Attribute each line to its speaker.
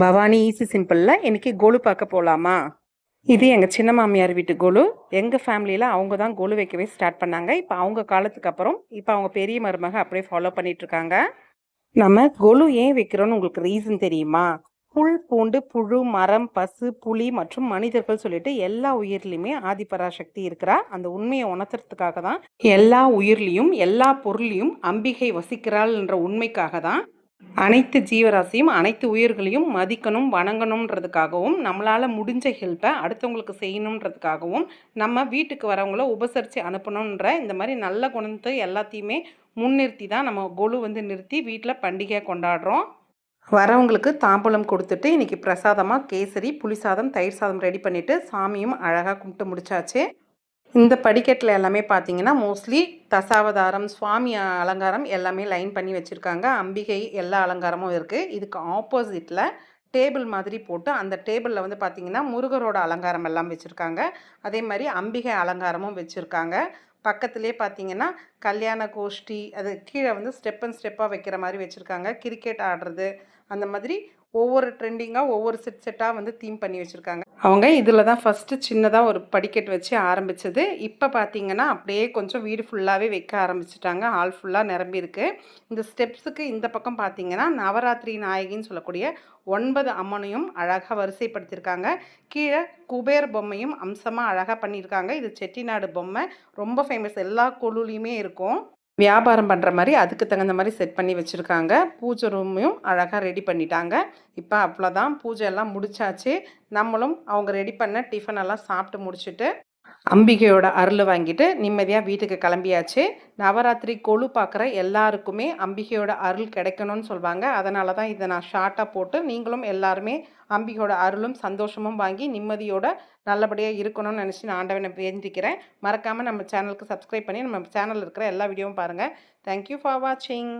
Speaker 1: Bhavani easy சிம்பிளில் இன்னைக்கு கோலு பார்க்க போகலாமா இது எங்கள் சின்ன மாமியார் வீட்டு கோலு. எங்கள் ஃபேமிலியில் அவங்க தான் கோலு வைக்கவே ஸ்டார்ட் பண்ணாங்க. இப்போ அவங்க காலத்துக்கு அப்புறம் இப்போ அவங்க பெரிய மருமக அப்படியே ஃபாலோ பண்ணிகிட்ருக்காங்க நம்ம கோலு ஏன் வைக்கிறோன்னு உங்களுக்கு ரீசன் தெரியுமா? புல் பூண்டு புழு மரம் பசு புலி மற்றும் மனிதர்கள் சொல்லிட்டு எல்லா உயிர்லையுமே ஆதிபராசக்தி இருக்கிறா. அந்த உண்மையை உணர்த்துறதுக்காக தான் எல்லா உயிர்லையும் எல்லா பொருளையும் அம்பிகை வசிக்கிறாள்ன்ற உண்மைக்காக தான் அனைத்து ஜீவராசியும் அனைத்து உயிர்களையும் மதிக்கணும் வணங்கணுன்றதுக்காகவும் நம்மளால் முடிஞ்ச ஹெல்ப்பை அடுத்தவங்களுக்கு செய்யணுன்றதுக்காகவும் நம்ம வீட்டுக்கு வரவங்கள உபசரித்து அனுப்பணுன்ற இந்த மாதிரி நல்ல குணத்தை எல்லாத்தையுமே முன்னிறுத்தி தான் நம்ம கொலு வந்து நிறுத்தி வீட்டில் பண்டிகை கொண்டாடுறோம். வரவங்களுக்கு தாம்பூலம் கொடுத்துட்டு இன்றைக்கி பிரசாதமாக கேசரி புளிசாதம் தயிர் சாதம் ரெடி பண்ணிவிட்டு சாமியும் அழகாக கும்பிட்டு முடிச்சாச்சு. இந்த படிக்கட்டில் எல்லாமே பார்த்தீங்கன்னா மோஸ்ட்லி தசாவதாரம் சுவாமி அலங்காரம் எல்லாமே லைன் பண்ணி வச்சுருக்காங்க. அம்பிகை எல்லா அலங்காரமும் இருக்குது இதுக்கு ஆப்போசிட்டில் டேபிள் மாதிரி போட்டு அந்த டேபிளில் வந்து பார்த்திங்கன்னா முருகரோட அலங்காரம் எல்லாம் வச்சுருக்காங்க. அதே மாதிரி அம்பிகை அலங்காரமும் வச்சுருக்காங்க. பக்கத்துலேயே பார்த்தீங்கன்னா கல்யாண கோஷ்டி அது கீழே வந்து ஸ்டெப் அண்ட் ஸ்டெப்பாக வைக்கிற மாதிரி வச்சுருக்காங்க. கிரிக்கெட் ஆடுறது அந்த மாதிரி ஒவ்வொரு ட்ரெண்டிங்காக ஒவ்வொரு செட் செட்டாக வந்து தீம் பண்ணி வச்சுருக்காங்க. அவங்க இதில் தான் ஃபஸ்ட்டு சின்னதாக ஒரு படிக்கட்டு வச்சு ஆரம்பிச்சது. இப்போ பார்த்தீங்கன்னா அப்படியே கொஞ்சம் வீடு ஃபுல்லாகவே வைக்க ஆரம்பிச்சிட்டாங்க. ஹால் ஃபுல்லாக நிரம்பியிருக்கு இந்த ஸ்டெப்ஸுக்கு இந்த பக்கம் பார்த்தீங்கன்னா நவராத்திரி நாயகின்னு சொல்லக்கூடிய ஒன்பது அம்மனையும் அழகாக வரிசைப்படுத்தியிருக்காங்க. கீழே குபேர் பொம்மையும் அம்சமாக அழகாக பண்ணியிருக்காங்க. இது செட்டிநாடு பொம்மை. ரொம்ப ஃபேமஸ் எல்லா குழுலையுமே இருக்கும். வியாபாரம் பண்ணுற மாதிரி அதுக்கு தகுந்த மாதிரி செட் பண்ணி வச்சுருக்காங்க. பூஜை ரூமையும் அழகாக ரெடி பண்ணிட்டாங்க. இப்போ அவ்வளோதான் பூஜை எல்லாம் முடிச்சாச்சு. நம்மளும் அவங்க ரெடி பண்ண டிஃபன் எல்லாம் சாப்பிட்டு முடிச்சுட்டு அம்பிகையோட அருள் வாங்கிட்டு நிம்மதியாக வீட்டுக்கு கிளம்பியாச்சு. நவராத்திரி கொழு பார்க்குற எல்லாருக்குமே அம்பிகையோட அருள் கிடைக்கணும்னு சொல்லுவாங்க அதனால தான் இதை நான் ஷார்ட்டாக போட்டு நீங்களும் எல்லாருமே அம்பிகையோட அருளும் சந்தோஷமும் வாங்கி நிம்மதியோட நல்லபடியாக இருக்கணும்னு நினச்சி நான் ஆண்டவனை வேண்டிக்கிறேன். மறக்காமல் நம்ம சேனலுக்கு சப்ஸ்கிரைப் பண்ணி நம்ம சேனலில் இருக்கிற எல்லா வீடியோவும் பாருங்கள் தேங்க்யூ ஃபார் வாட்சிங்